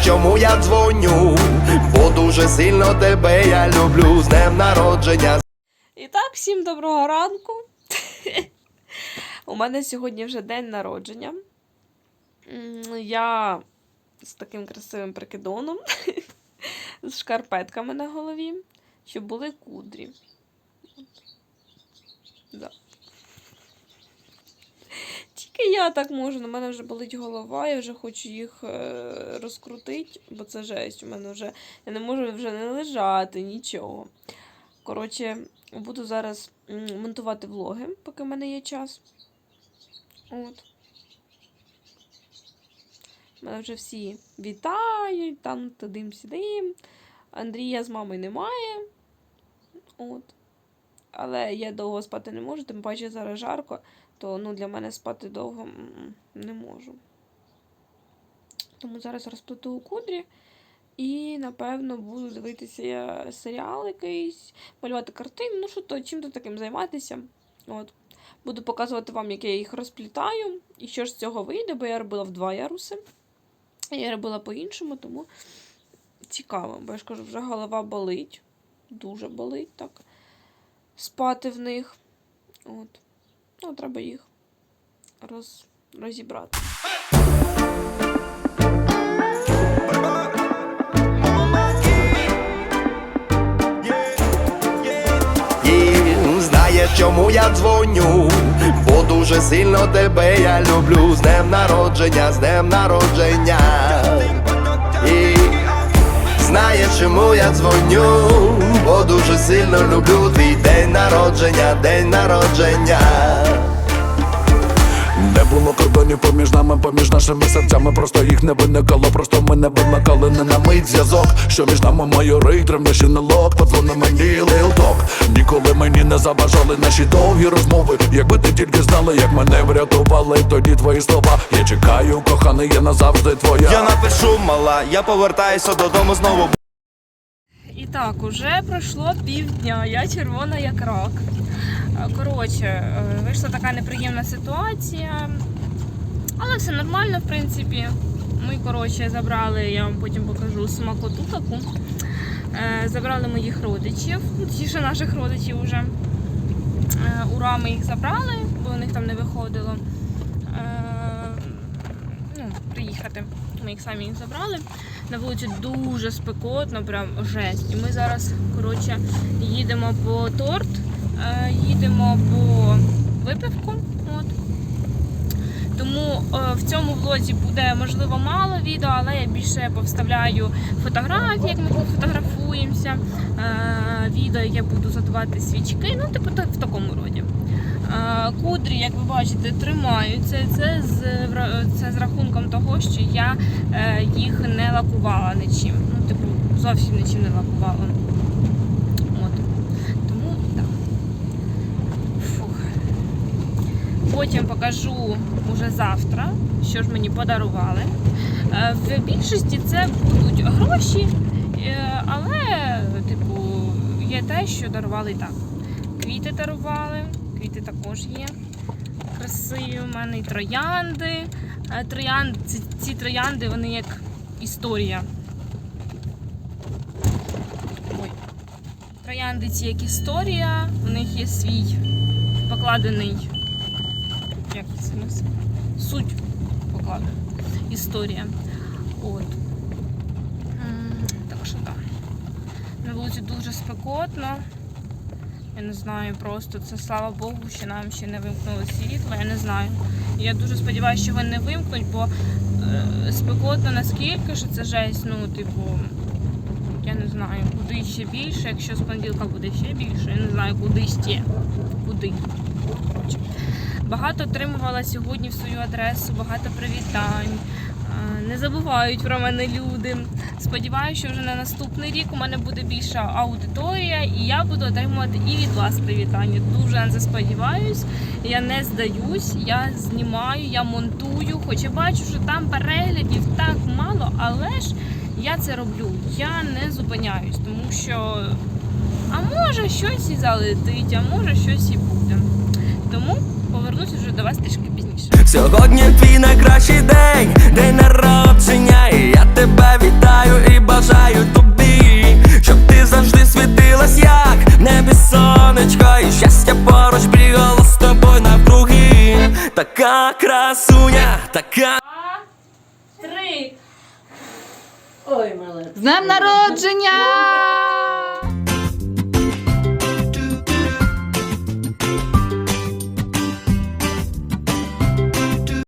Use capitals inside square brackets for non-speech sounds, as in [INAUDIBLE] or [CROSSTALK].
Чому я дзвоню? Бо дуже сильно тебе я люблю з днем народження. І так, всім доброго ранку. [LAUGHS] У мене сьогодні вже день народження. Я з таким красивим прикидоном, [LAUGHS] з шкарпетками на голові, щоб були кудрі. Да. Тільки я так можу, на мене вже болить голова, я вже хочу їх е, розкрутити, бо це жесть. У мене вже я не можу вже не лежати, нічого. Коротше, буду зараз монтувати влоги, поки в мене є час. От. Мене вже всі вітають, там тудим сідим. Андрія з мамою немає. От. Але я довго спати не можу, тим паче зараз жарко, то ну, для мене спати довго не можу. Тому зараз розплету у кудрі і, напевно, буду дивитися серіал якийсь, малювати картини, ну що то, чим то таким займатися. От. Буду показувати вам, як я їх розплітаю, і що ж з цього вийде, бо я робила в два яруси. Я робила по-іншому, тому цікаво, бо я ж кажу, вже голова болить. Дуже болить так. Спати в них. От. Ну, треба їх роз... розібрати. Знаєш, чому я дзвоню? Бо дуже сильно тебе я люблю з днем народження, з днем народження. І знаєш, чому я дзвоню? Дуже сильно люблю твій день народження, день народження. Не було кордонів поміж нами, поміж нашими серцями. Просто їх не виникало, просто ми не вимикали не на мить зв'язок. Що між нами майорить, ревнощі не лок, подзвони мені лилток. Ніколи мені не заважали наші довгі розмови. Якби ти тільки знала, як мене врятували, тоді твої слова. Я чекаю, коханий, я назавжди твоя. Я напишу, мала, я повертаюся додому знову. І так, уже пройшло півдня, я червона як рак. Е, Коротше, е, вийшла така неприємна ситуація. Але все нормально, в принципі. Ми, коротше, забрали, я вам потім покажу смакоту таку. Е, Забрали моїх родичів, ну, точніше наших родичів вже. Ура, ми їх забрали, бо у них там не виходило. Е, Ну, приїхати. Ми їх самі їх забрали. На вулиці дуже спекотно, прям жесть. І ми зараз, коротше, їдемо по торт, е, їдемо по випивку. От. Е, в цьому влозі буде можливо мало відео, але я більше повставляю фотографії, як ми тут фотографуємося, е, відео, я буду задавати свічки, ну, типу в такому роді. Е, Кудрі, як ви бачите, тримаються. Це з, це з рахунком того, що я їх не лакувала нічим. Ну, типу, зовсім нічим не лакувала. От. Тому так. Фух. Потім покажу уже завтра, що ж мені подарували. Е, В більшості це будуть гроші, е, але, типу, є те, що дарували так. Квіти дарували, квіти також є. Красиві у мене і троянди. Е, Троянди, ці, ці троянди, вони як історія. Ой. Троянди ці як історія, у них є свій покладений як це називається? суть покладена. Історія. От. Так що так. На вулиці дуже спекотно. Я не знаю, просто це слава Богу, що нам ще не вимкнули світло, я не знаю. Я дуже сподіваюся, що його не вимкнуть, бо е, спекотно наскільки, що це жесть, ну, типу, я не знаю, куди ще більше, якщо з понеділка буде ще більше, я не знаю, куди ще. Куди. Багато отримувала сьогодні в свою адресу, багато привітань. Не забувають про мене люди. Сподіваюся, що вже на наступний рік у мене буде більша аудиторія, і я буду отримувати і від вас привітання. Дуже на це сподіваюсь. Я не здаюсь, я знімаю, я монтую. Хоч я бачу, що там переглядів так мало, але ж я це роблю. Я не зупиняюсь, тому що а може щось і залетить, а може щось і буде. Тому повернусь вже до вас трішки пізніше. Сьогодні твій найкращий день, день народження. І Я тебе вітаю і бажаю тобі, щоб ти завжди світилась, як небі сонечко, і щастя поруч брігало з тобою навкруги. Така красуня, така. Три. Ой, малець. З днем народження!